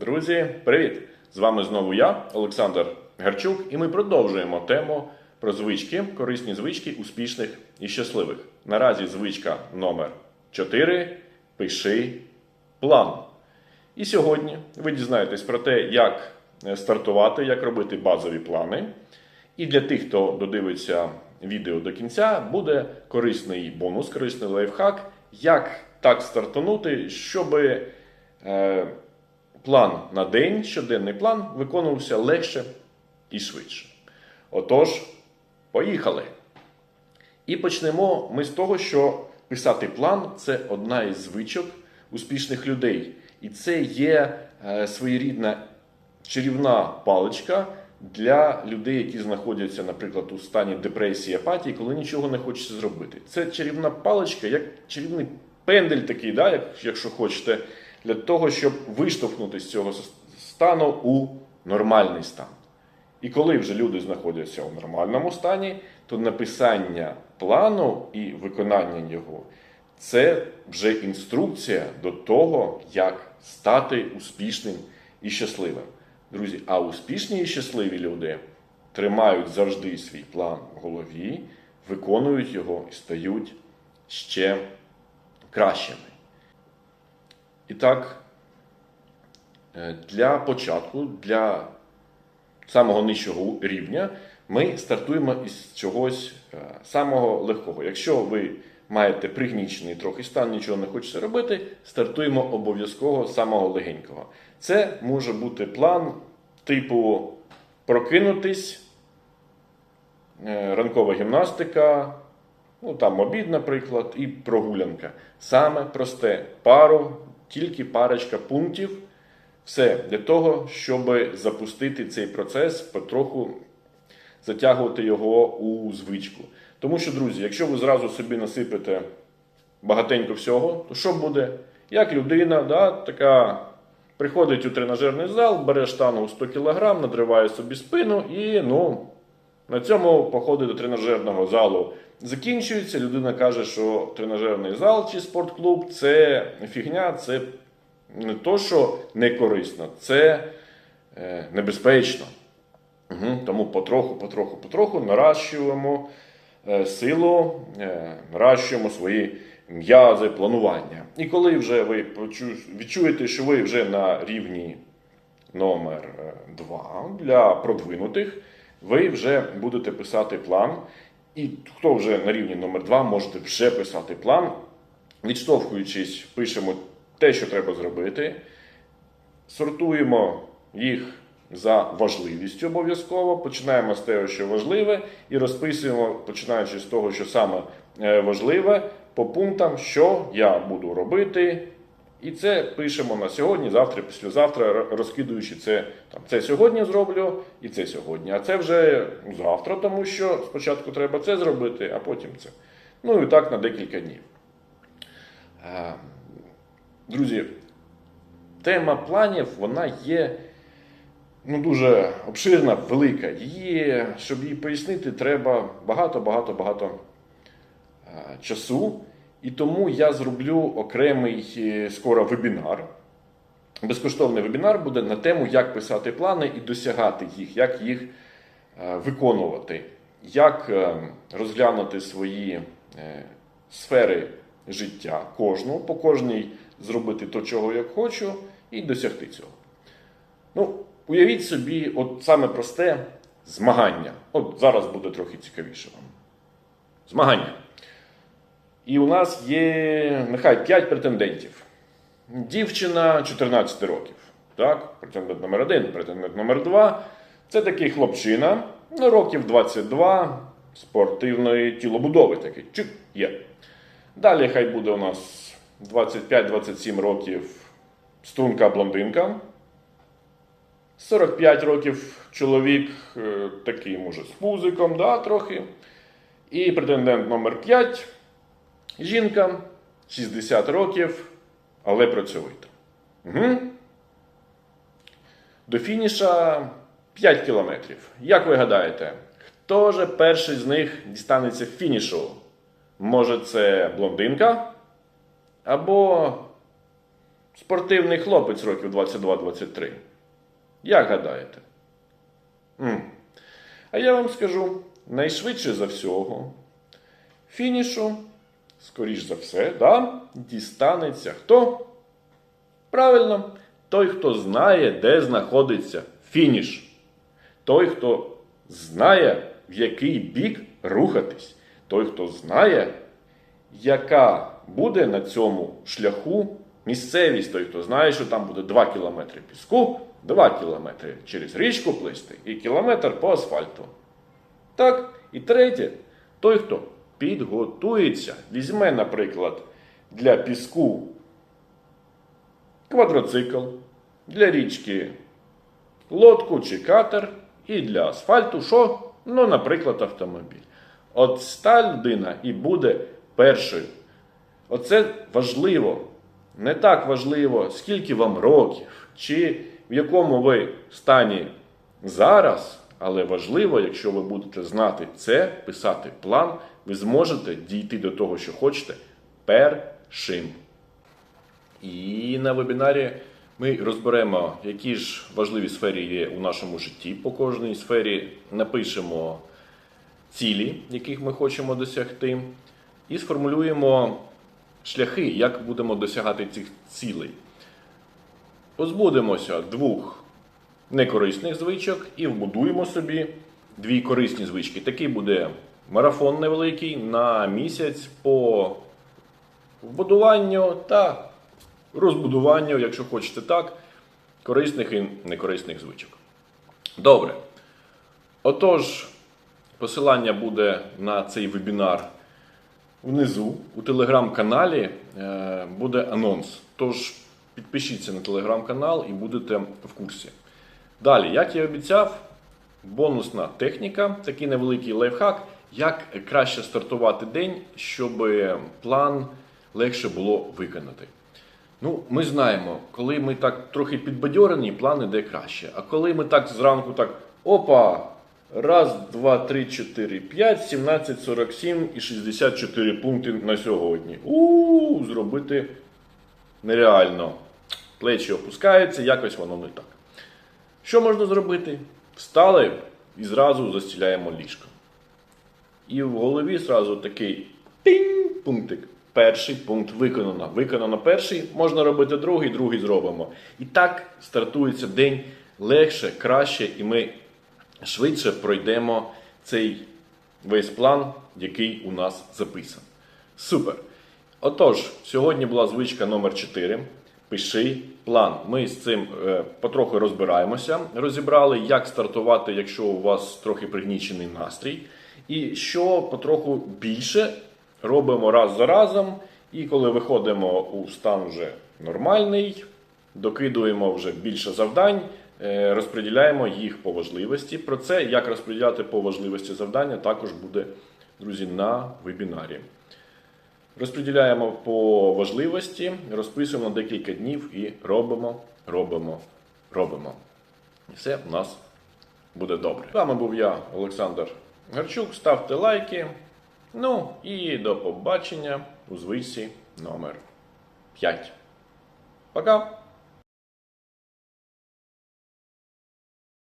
Друзі, привіт! З вами знову я, Олександр Гарчук, і ми продовжуємо тему про звички, корисні звички успішних і щасливих. Наразі звичка номер 4 Пиши план. І сьогодні ви дізнаєтесь про те, як е, стартувати, як робити базові плани. І для тих, хто додивиться відео до кінця, буде корисний бонус, корисний лайфхак, як так стартанути, щоб е, план на день, щоденний план виконувався легше і швидше. Отож, поїхали! І почнемо ми з того, що писати план це одна із звичок успішних людей. І це є е, своєрідна чарівна паличка для людей, які знаходяться, наприклад, у стані депресії, апатії, коли нічого не хочеться зробити. Це чарівна паличка, як чарівний пендель такий, да, якщо хочете, для того, щоб виштовхнути з цього стану у нормальний стан. І коли вже люди знаходяться у нормальному стані, то написання плану і виконання його це вже інструкція до того, як стати успішним і щасливим. Друзі, а успішні і щасливі люди тримають завжди свій план в голові, виконують його і стають ще кращими. І так, е, для початку, для самого нижчого рівня, ми стартуємо із чогось е, самого легкого. Якщо ви маєте пригнічений трохи стан, нічого не хочете робити, стартуємо обов'язково самого легенького. Це може бути план типу прокинутись, е, ранкова гімнастика, ну там обід, наприклад, і прогулянка. Саме просте пару, тільки парочка пунктів. Все для того, щоб запустити цей процес, потроху затягувати його у звичку. Тому що, друзі, якщо ви зразу собі насипете багатенько всього, то що буде? Як людина, да, така приходить у тренажерний зал, бере штангу 100 кг, надриває собі спину і ну, на цьому походи до тренажерного залу закінчуються. Людина каже, що тренажерний зал чи спортклуб це фігня, це не то, що не корисно, це е, небезпечно. Угу. Тому потроху, потроху, потроху наращуємо е, силу, е, наращуємо свої м'язи, планування. І коли вже ви відчуєте, що ви вже на рівні номер 2 для продвинутих, ви вже будете писати план. І хто вже на рівні номер 2 можете вже писати план, відштовхуючись, пишемо те, що треба зробити, сортуємо їх за важливістю обов'язково, починаємо з того, що важливе, і розписуємо, починаючи з того, що саме е, важливе, по пунктам, що я буду робити. І це пишемо на сьогодні, завтра, післязавтра, розкидуючи це. Там, це сьогодні зроблю і це сьогодні. А це вже завтра, тому що спочатку треба це зробити, а потім це. Ну і так на декілька днів. Друзі, тема планів вона є ну, дуже обширна, велика. Її, щоб її пояснити, треба багато-багато-багато часу. І тому я зроблю окремий е, скоро вебінар. Безкоштовний вебінар буде на тему, як писати плани і досягати їх, як їх е, виконувати, як е, розглянути свої сфери життя кожну, по кожній зробити то, чого я хочу, і досягти цього. Ну, уявіть собі, от саме просте змагання. От зараз буде трохи цікавіше вам. Змагання. І у нас є нехай 5 претендентів. Дівчина 14 років. Так? Претендент номер 1, претендент номер 2. Це такий хлопчина, років 22, спортивної тілобудови такий. Чик, є. Далі хай буде у нас 25-27 років струнка блондинка. 45 років чоловік, е, такий, може, з пузиком, да, трохи. І претендент номер 5 жінка 60 років, але працьовита. Угу. До фініша 5 кілометрів. Як ви гадаєте, хто же перший з них дістанеться фінішу? Може, це блондинка? Або спортивний хлопець років 22-23. Як гадаєте? М. А я вам скажу, найшвидше за всього, фінішу, скоріш за все, да, дістанеться хто? Правильно, той, хто знає, де знаходиться фініш. Той, хто знає, в який бік рухатись. Той, хто знає, яка буде на цьому шляху місцевість. Той, хто знає, що там буде 2 кілометри піску, 2 кілометри через річку плисти і кілометр по асфальту. Так, і третє, той, хто підготується, візьме, наприклад, для піску квадроцикл, для річки лодку чи катер, і для асфальту що? Ну, наприклад, автомобіль. От та людина і буде першою. Оце важливо. Не так важливо, скільки вам років, чи в якому ви стані зараз, але важливо, якщо ви будете знати це, писати план, ви зможете дійти до того, що хочете, першим. І на вебінарі ми розберемо, які ж важливі сфери є у нашому житті. По кожній сфері напишемо цілі, яких ми хочемо досягти, і сформулюємо шляхи, як будемо досягати цих цілей. Позбудемося двох некорисних звичок і вбудуємо собі дві корисні звички. Такий буде марафон невеликий на місяць по вбудуванню та розбудуванню, якщо хочете так, корисних і некорисних звичок. Добре. Отож, посилання буде на цей вебінар внизу у телеграм-каналі е, буде анонс. Тож підпишіться на телеграм-канал і будете в курсі. Далі, як я обіцяв, бонусна техніка, такий невеликий лайфхак, як краще стартувати день, щоб план легше було виконати. Ну, ми знаємо, коли ми так трохи підбадьорені, план іде краще. А коли ми так зранку так опа, раз, два, три, чотири, п'ять, 17, 47 і 64 пункти на сьогодні. У зробити нереально. Плечі опускаються, якось воно не так. Що можна зробити? Встали і зразу застіляємо ліжко. І в голові зразу такий тинь, пунктик. Перший пункт виконано. Виконано перший, можна робити другий, другий зробимо. І так стартується день легше, краще, і ми швидше пройдемо цей весь план, який у нас записан. Супер. Отож, сьогодні була звичка номер 4. Пиши план. Ми з цим е, потроху розбираємося. Розібрали, як стартувати, якщо у вас трохи пригнічений настрій. І що потроху більше робимо раз за разом. І коли виходимо у стан вже нормальний, докидуємо вже більше завдань, е, розподіляємо їх по важливості. Про це, як розподіляти по важливості завдання, також буде, друзі, на вебінарі. Розподіляємо по важливості, розписуємо декілька днів і робимо, робимо, робимо. І все у нас буде добре. З вами був я, Олександр Гарчук. Ставте лайки. Ну і до побачення у звичці номер 5. Пока!